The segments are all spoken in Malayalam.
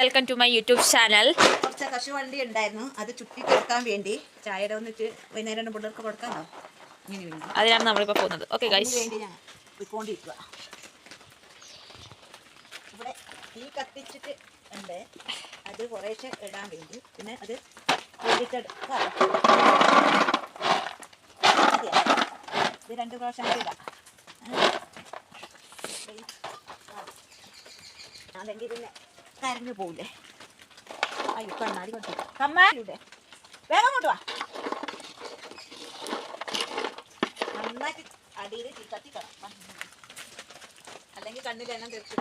Welcome to my YouTube channel കുറച്ച് കശുവണ്ടി ഉണ്ടായിരുന്നു. അത് ചുറ്റി കൊടുക്കാൻ വേണ്ടി ചായയുടെ വന്നിട്ട് വൈകുന്നേരം പിള്ളേർക്ക് കൊടുക്കാനോ ഇങ്ങനെ വേണ്ടി. അതിനാണ് നമ്മളിപ്പോ പോകുന്നത്. ഓക്കെ ഗൈസ് വേണ്ടി ഞാൻ പോയിക്കൊണ്ടിരിക്കുക ഇവിടെ തീ കത്തിച്ചിട്ട് ഉണ്ട്. അത് കുറേശ്ശെ ഇടാൻ വേണ്ടി. പിന്നെ അത് മതിയോ? ഇത് രണ്ട് പ്രാവശ്യം ഇടാം. അല്ലെങ്കിൽ പിന്നെ കരഞ്ഞു പോവില്ലേ? അയ്യോ കണ്ണാടി കൊണ്ടു കമ്മാലൂടെ വേഗം കൊണ്ടുവാ നന്നായിട്ട് അടിയിൽ തീ കത്തിക്കണം അല്ലെങ്കിൽ കണ്ണിലെല്ലാം തെറിച്ചു.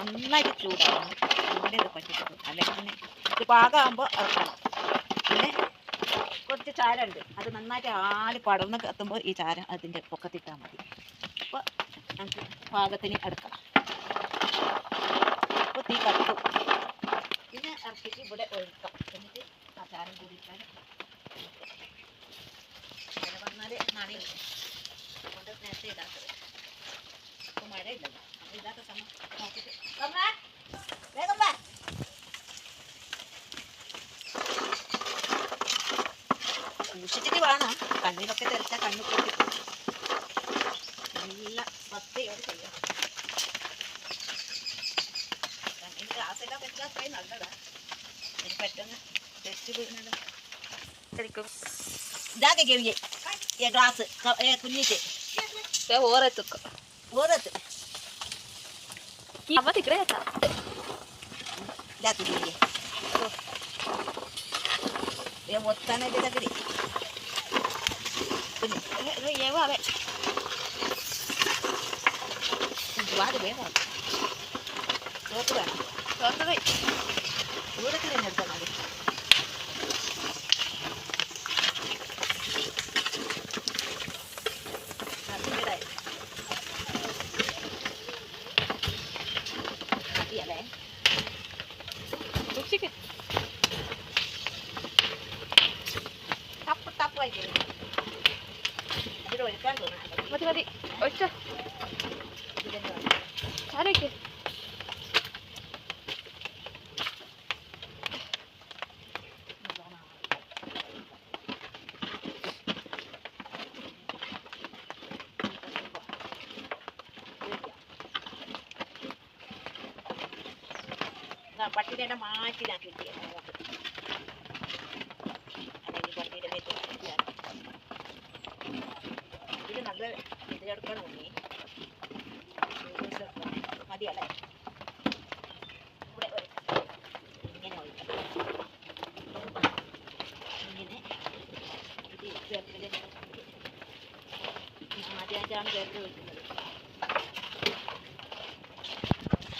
നന്നായിട്ട് ചൂടാവണം. അങ്ങനെ ഇത് പറ്റിട്ടു അല്ലെങ്കിൽ പിന്നെ ഇത് പാകമാകുമ്പോൾ ഇറക്കണം. പിന്നെ കുറച്ച് ചാരമുണ്ട് അത് നന്നായിട്ട് ആൽ പടർന്ന് കത്തുമ്പോൾ ഈ ചാരം അതിന്റെ പൊക്കത്തിട്ടാൽ മതി. അപ്പോൾ നമുക്ക് പാകത്തിന് എടുക്കണം അപ്പോൾ തീ കത്തും. പിന്നെ ഇറക്കിയിട്ട് ഇവിടെ ഒഴുക്കാം. എന്നിട്ട് ആ ചാരം കൂടിയിട്ടാൽ ഇങ്ങനെ വന്നാൽ നനയും. അതുകൊണ്ട് നേരത്തെ ഇടാത്തത്. അപ്പോൾ മഴയില്ലല്ലോ. അപ്പോൾ ഇല്ലാത്ത സമയം നോക്കിയിട്ട്. സൂക്ഷിച്ചിട്ട് വേണം. കണ്ണിലൊക്കെ തെറിച്ച കണ്ണു പൊട്ടി നല്ല ഭക്തിയോട് ചെയ്യാം കണ്ണിന് ഗ്ലാസ്സെല്ലാം വെച്ചാൽ അത്രയും നല്ലതാ. ഇത് പെട്ടെന്ന് തെറ്റ് വീണത് ശരിക്കും ഇതാക്കെ ഗവിയെ ഏ ഗ്ലാസ് കുഞ്ഞിട്ട് ഓരെത്തുക്ക. ഓരത്ത്. അമ്മ തിക്കടെ ഇതാക്കി ഗവിയെ వస్తానే దగ్గర ఏవో అవే. వాడు వేరే తోతుగా తోతది ఊరికి నేను వెళ్తాను అది Chicken. മതി മതി. ഒറ്റ പട്ടിനെ മാറ്റിനാ ആരോയ്ക്ക് ഇതിലെടുക്കണം ഉണ്ണി. മതിയല്ലേ? ഇവിടെ. ഇങ്ങനെ ഒഴിക്കാം ഇങ്ങനെ. ഇത് ചേർക്കൽ ആദ്യമായിട്ടാണ് ചേർത്ത് വെക്കുന്നത്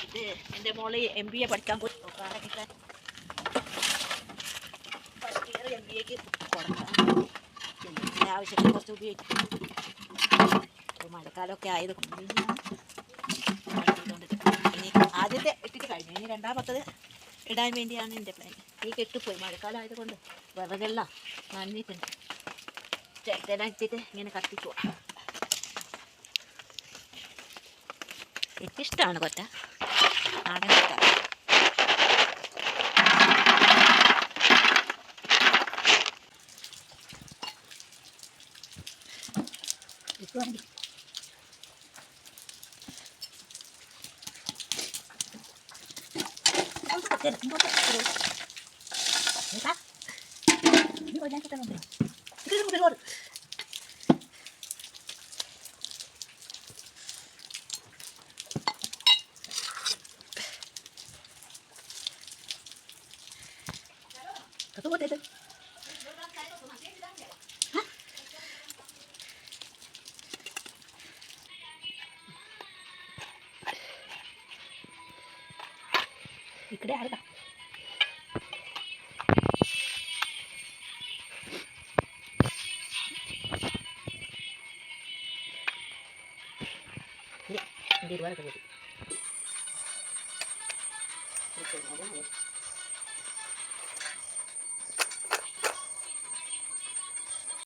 ഇത് എന്റെ മോൾ എം ബി എ പഠിക്കാൻ പോയി. നോക്കാനെ ഫസ്റ്റ് ഇയർ എം ബി എക്ക് കൊടുക്കാം. ആവശ്യത്തിന് കുറച്ച് ഉപയോഗിക്കും. ഇപ്പോൾ മഴക്കാലമൊക്കെ ആയത് കൊണ്ട് ഇനി ആദ്യത്തെ ഇട്ടിട്ട് കഴിഞ്ഞു. ഇനി രണ്ടാമത്തത് ഇടാൻ വേണ്ടിയാണ് എന്റെ പ്ലാൻ ഈ കെട്ടിപ്പോയി മഴക്കാലം ആയതുകൊണ്ട് വിറകെല്ലാം നനഞ്ഞിട്ടുണ്ട് ചേട്ടനെ ഇട്ടിട്ട് ഇങ്ങനെ കത്തിക്കുക എനിക്കിഷ്ടമാണ് കൊറ്റ. നാടൻ കൊറ്റ 等等等等等等，来吧！你给我点点灯笼，你给我点点灯笼。来喽！他给我等等。इकडे आलं का दीड वार